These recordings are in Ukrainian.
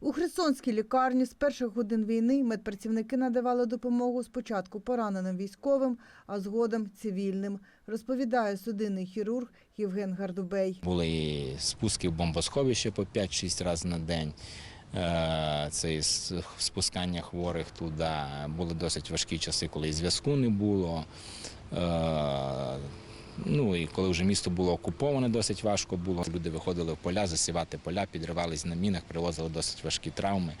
У Херсонській лікарні з перших годин війни медпрацівники надавали допомогу спочатку пораненим військовим, а згодом цивільним, розповідає судинний хірург Євген Гардубей. Були спуски в бомбосховище по 5-6 разів на день. Е, Це спускання хворих туди. Були досить важкі часи, коли зв'язку не було. Ну і коли вже місто було окуповане, досить важко було. Люди виходили в поля, засівати поля, підривались на мінах, привозили досить важкі травми.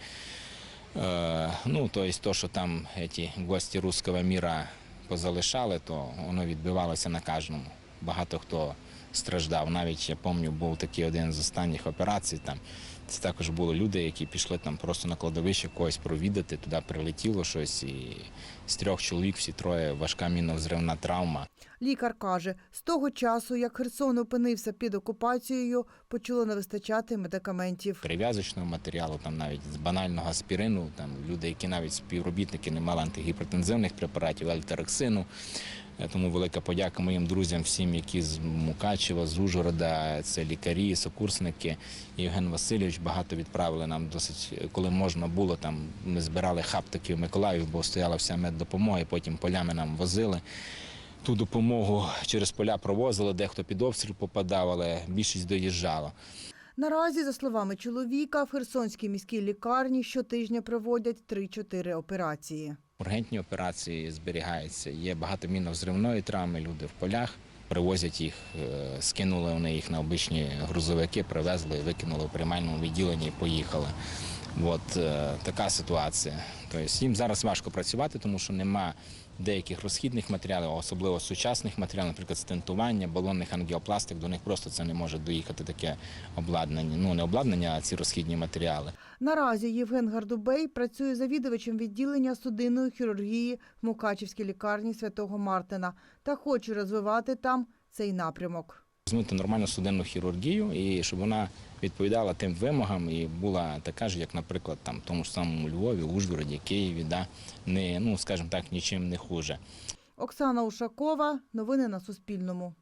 Е, Ну, тобто, то, що там ці гості руського міра позалишали, то воно відбивалося на кожному. Багато хто страждав. Навіть я пам'ятаю, був такий один з останніх операцій. Там це також були люди, які пішли там просто на кладовище когось провідати. Туди прилетіло щось, і з трьох чоловік всі троє важка мінно-взривна травма. Лікар каже, з того часу, як Херсон опинився під окупацією, почало не вистачати медикаментів. перев'язочного матеріалу, там навіть з банального аспірину, там люди, які навіть співробітники не мали антигіпертензивних препаратів, альтероксину. Е, Тому велика подяка моїм друзям, всім, які з Мукачева, з Ужгорода, це лікарі, сокурсники. Євген Васильович багато відправили нам досить, коли можна було. Там ми збирали хаптики в Миколаїв, бо стояла вся меддопомога, і потім полями нам возили. Ту допомогу через поля провозили, дехто під обстріл попадав, але більшість доїжджала. Наразі, за словами чоловіка, в Херсонській міській лікарні щотижня проводять 3-4 операції. Ургентні операції зберігаються. Є багато мінно-взривної травми, люди в полях. Привозять їх, е, скинули вони їх на обичні грузовики, привезли, викинули в приймальному відділенні і поїхали. От е, така ситуація. Тобто їм зараз важко працювати, тому що нема деяких розхідних матеріалів, особливо сучасних матеріалів, наприклад, стентування, балонних ангіопластик, до них просто це не може доїхати таке обладнання. Ну не обладнання, а ці розхідні матеріали. Наразі Євген Гардубей працює завідувачем відділення судинної хірургії в Мукачівській лікарні святого Мартина та хоче розвивати там цей напрямок. Змити нормальну судинну хірургію і щоб вона відповідала тим вимогам і була така ж, як, наприклад, там тому ж самому Львові, Ужгороді, Києві, да, не, ну, скажімо так, нічим не хуже. Оксана Ушакова. Новини на Суспільному.